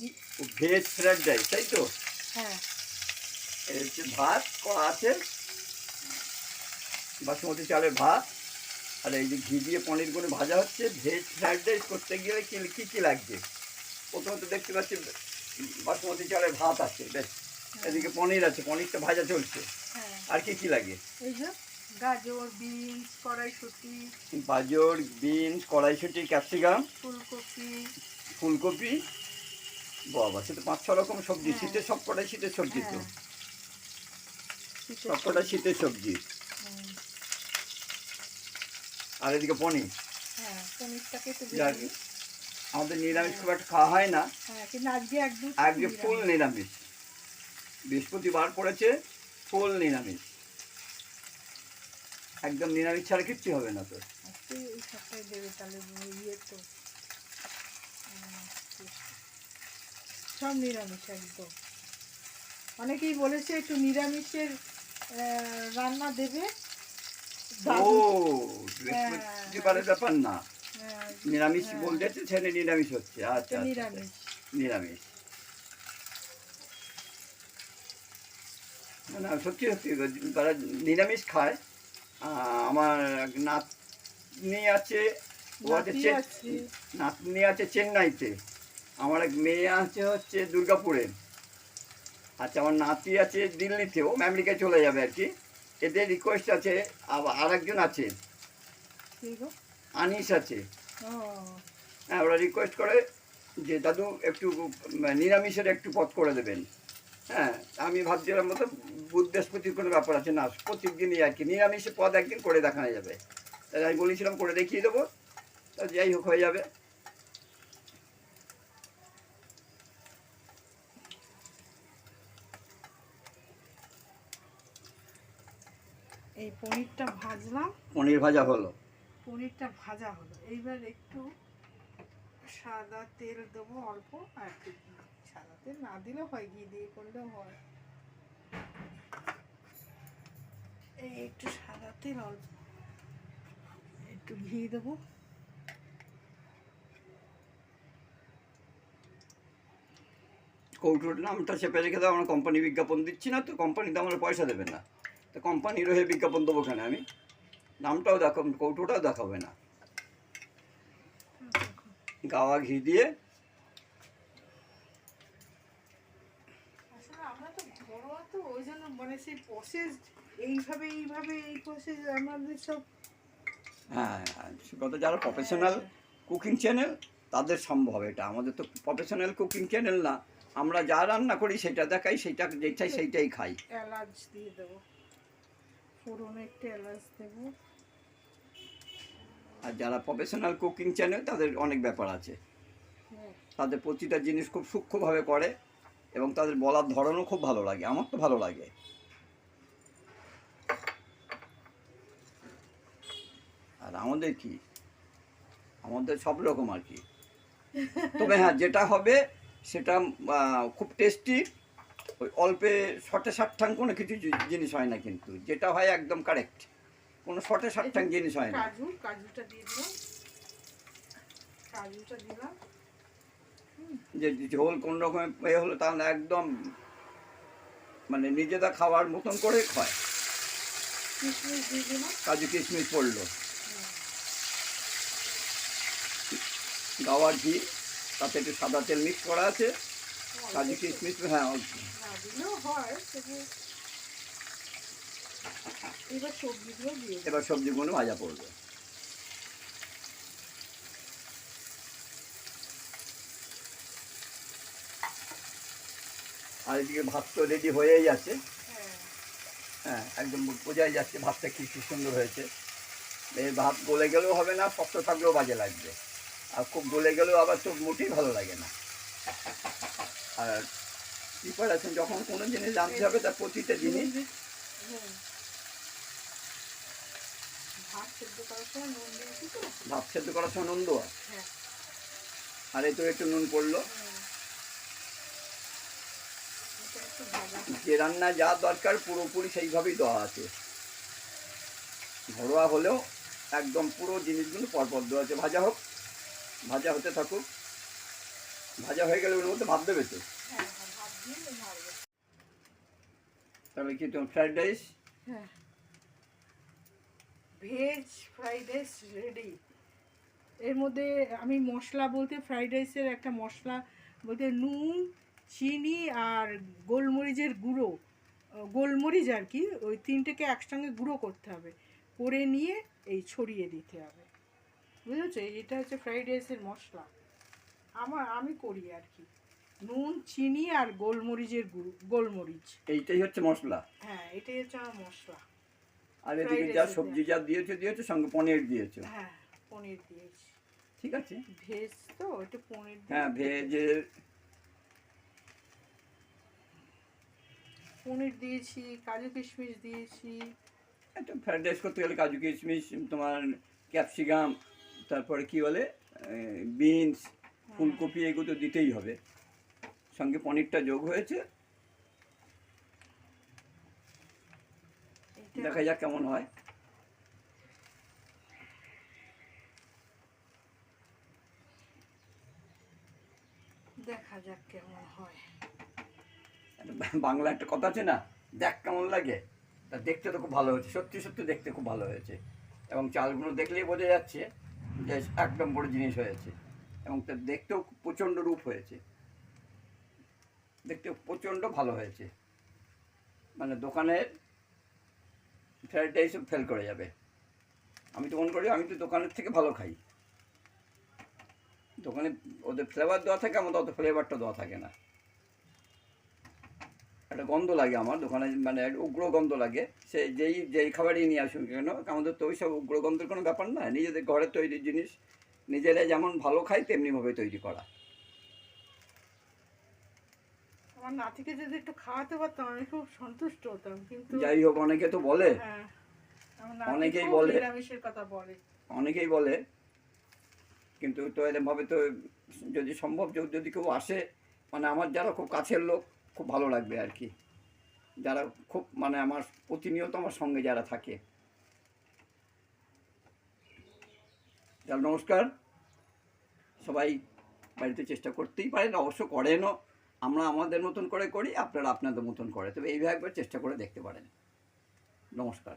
দি veg fried rice তাই তো? হ্যাঁ। এই হচ্ছে ভাত করা আছে বাসমতি চালের ভাত আর এই যে ঘি দিয়ে পনিরগুলো ভাজা হচ্ছে ভেজ ফ্রাইড রাইস করতে গেলে কি কী কী লাগবে? প্রথমত দেখতে পাচ্ছি বাসমতি চালের ভাত আছে বেশ। এদিকে পনির আছে পনিরটা ভাজা চলছে। হ্যাঁ। আর কি কি লাগে? গাজর বিনস কড়াইশুটি। গাজর বিনস কড়াইশুটি ক্যাপসিকাম ফুলকপি। ফুলকপি বাবা সে তো পাঁচ ছ রকম সবজি হ্যাঁ। শীতের সব কটাই শীতের সবজি তো হ্যাঁ। শীতের সবজি। শীতের সবজি হুম, আর এদিকে পনির হ্যাঁ। আমাদের নিরামিষ খুব একটা খাওয়া হয় না হ্যাঁ আজকে একদম ফুল নিরামিষ বৃহস্পতিবার পড়েছে ফুল নিরামিষ একদম নিরামিষ ছাড়া কিচ্ছু হবে না তো সপ্তাহে দেবে তাহলে ইয়ে তো সব নিরামিষ একদম। অনেকেই বলেছে একটু নিরামিষের রান্না দেবে। ও বৃহস্পতিবারের ব্যাপার না। হ্যাঁ, নিরামিষ হ্যাঁ। বলতে ছেলে নিরামিষ হচ্ছে। আচ্ছা নিরামিষ। নিরামিষ। না, না সত্যি সত্যি তারা নিরামিষ খায় আমার নাতনি আছে ও আছে আছে। নাতনি আছে চেন্নাইতে। আমার এক মেয়ে আছে হচ্ছে দুর্গাপুরে। আচ্ছা আমার নাতি আছে দিল্লিতে ও আমেরিকায় চলে যাবে আর কি। এদের রিকোয়েস্ট আছে আবার আর একজন আছে? আনিস আছে। হ্যাঁ ওরা রিকোয়েস্ট করে যে দাদু একটু নিরামিষের একটু পথ করে দেবেন। হ্যাঁ আমি ভাবছিলাম মতো বৃহস্পতির কোনো ব্যাপার আছে। না প্রত্যেক দিনই আর কি নিরামিষের পদ একদিন করে দেখানো যাবে। তাই আমি বলেছিলাম করে দেখিয়ে দেবো। তা যাই হোক হয়ে যাবে। এই পনিরটা ভাজলাম। পনির ভাজা হলো। পনিরটা ভাজা হলো। এইবার একটু সাদা তেল দেবো অল্প আর সাদা তেল না দিলেও হয় ঘি দিয়ে করলেও হয়। এই একটু সাদা তেল অল্প একটু ঘি দেবো। কৌটোর নামটা চেপে রেখে দাও আমরা কোম্পানি বিজ্ঞাপন দিচ্ছি না তো কোম্পানিতে আমরা পয়সা দেবে না। তো কোম্পানির হয়ে বিজ্ঞাপন দেবো কেন আমি? নামটাও দেখো কৌটোটাও দেখাবে না। গাওয়া ঘি দিয়ে। তো ওই জন্য মানে সেই প্রসেস এইভাবে এইভাবে এই প্রসেস আমাদের সব হ্যাঁ কত যারা প্রফেশনাল কুকিং চ্যানেল তাদের সম্ভব এটা। আমাদের তো প্রফেশনাল কুকিং চ্যানেল না। আমরা যা রান্না করি সেটা দেখাই সেটা যেটাই সেইটাই খাই। এলাচ দিয়ে দেবো। ফোড়নে একটু এলাচ দেবো। আর যারা প্রফেশনাল কুকিং চ্যানেল তাদের অনেক ব্যাপার আছে। হ্যাঁ। তাদের প্রতিটা জিনিস খুব সূক্ষ্মভাবে করে এবং তাদের বলার ধরনও খুব ভালো লাগে। আমার তো ভালো লাগে। আর আমাদের কি? আমাদের সব রকম আর কি। তবে হ্যাঁ যেটা হবে সেটা খুব টেস্টি ওই অল্পে শটে ষাটঠাং কোনো কিছু জিনিস হয় না কিন্তু। যেটা হয় একদম কারেক্ট কোনো শটে ষাটঠাং জিনিস হয় না। কাজু কাজুটা দিয়ে দিলাম। কাজুটা দিলাম। যে ঝোল কোন রকম এ হলো তাহলে একদম মানে নিজেরা খাওয়ার মতন করে খায়। কাজু কিশমিশ পড়ল। গাওয়ার ঘি তাতে একটু সাদা তেল মিক্স করা আছে। কিশমিশ হ্যাঁ অল্প। না দিলেও হয় তবু এবার সবজিগুলো দিয়ে এবার সবজিগুলো ভাজা পড়বে আর এদিকে ভাত তো রেডি হয়েই আছে। হ্যাঁ। হ্যাঁ একদম বোঝাই যাচ্ছে ভাতটা কি কি সুন্দর হয়েছে। এই ভাত গলে গেলেও হবে না শক্ত থাকলেও বাজে লাগবে। আর খুব গলে গেলেও আবার তো মোটেই ভালো লাগে না। আর প্রিপারেশন যখন কোনো জিনিস জানতে হবে তার প্রতিটা জিনিস। ভাত সেদ্ধ করার সময় নুন দেওয়া? হ্যাঁ। আর এই তো একটু নুন পড়ল। যে রান্না যা দরকার পুরোপুরি সেইভাবেই দেওয়া আছে। ঘরোয়া হলেও একদম পুরো জিনিসগুলো পরপর দেওয়া আছে। ভাজা হোক ভাজা হতে থাকুক। ভাজা হয়ে গেলে ওর মধ্যে ভাত দেবে তো? হ্যাঁ হ্যাঁ তাহলে কি তোমার ফ্রাইড রাইস হ্যাঁ। ভেজ ফ্রাইড রাইস রেডি এর মধ্যে আমি মশলা বলতে ফ্রাইড রাইসের একটা মশলা বলতে নুন চিনি আর গোলমরিচের গুঁড়ো। গোলমরিচ আর কি ওই তিনটেকে একসঙ্গে গুঁড়ো করতে হবে। করে নিয়ে এই ছড়িয়ে দিতে হবে। বুঝেছ? এটা হচ্ছে ফ্রাইড রাইসের মশলা। আমার আমি করি আর কি। নুন চিনি আর গোলমরিচের গুঁড়ো গোলমরিচ। এইটাই হচ্ছে মশলা। হ্যাঁ এটাই হচ্ছে আমার মশলা। আর এদিকে যা সবজি যা দিয়েছ দিয়েছ সঙ্গে পনির দিয়েছ। হ্যাঁ পনির দিয়েছি। ঠিক আছে। ভেজ তো একটু পনির হ্যাঁ ভেজের পনির দিয়েছি কাজু কিশমিশ দিয়েছি। একটা ফ্রাইড রাইস করতে গেলে কাজু কিশমিশ তোমার ক্যাপসিকাম তারপরে কি বলে? বিনস ফুলকপি এগুলো তো দিতেই হবে। সঙ্গে পনিরটা যোগ হয়েছে। দেখা যাক কেমন হয়। দেখা যাক কেমন হয়। বাংলা একটা কথা আছে না দেখ কেমন লাগে। তা দেখতে তো খুব ভালো হয়েছে সত্যি সত্যি দেখতে খুব ভালো হয়েছে। এবং চালগুলো দেখলেই বোঝা যাচ্ছে যে একদম বড় জিনিস হয়েছে। এবং তার দেখতেও প্রচণ্ড রূপ হয়েছে। দেখতে প্রচণ্ড ভালো হয়েছে। মানে দোকানের ফ্রাইড রাইসও ফেল করে যাবে। আমি তো মনে করি, আমি তো দোকানের থেকে ভালো খাই। দোকানে ওদের ফ্লেভার দেওয়া থাকে আমাদের অত ফ্লেভারটা দেওয়া থাকে না। একটা গন্ধ লাগে আমার দোকানে মানে উগ্র গন্ধ লাগে। সে যেই যেই খাবারই নিয়ে আসুন কেন, আমাদের তো ওইসব উগ্র গন্ধের কোনো ব্যাপার না। নিজেদের ঘরের তৈরি জিনিস নিজেরা যেমন ভালো খাই তেমনিভাবে তৈরি করা। আমার নাতিকে যদি একটু খাওয়াতে পারতাম আমি খুব সন্তুষ্ট হতাম কিন্তু যাই হোক অনেকে তো বলে। হ্যাঁ অনেকেই বলে। নিরামিষের কথা বলে। অনেকেই বলে। কিন্তু তো এরমভাবে তো যদি সম্ভব যদি কেউ আসে মানে আমার যারা খুব কাছের লোক খুব ভালো লাগবে আর কি। যারা খুব মানে আমার প্রতিনিয়ত আমার সঙ্গে যারা থাকে। তাহলে নমস্কার। সবাই বাড়িতে চেষ্টা করতেই পারেন, অবশ্য করেনও। আমরা আমাদের মতন করে করি, আপনারা আপনাদের মতন করে। তবে এইভাবে চেষ্টা করে দেখতে পারেন। নমস্কার।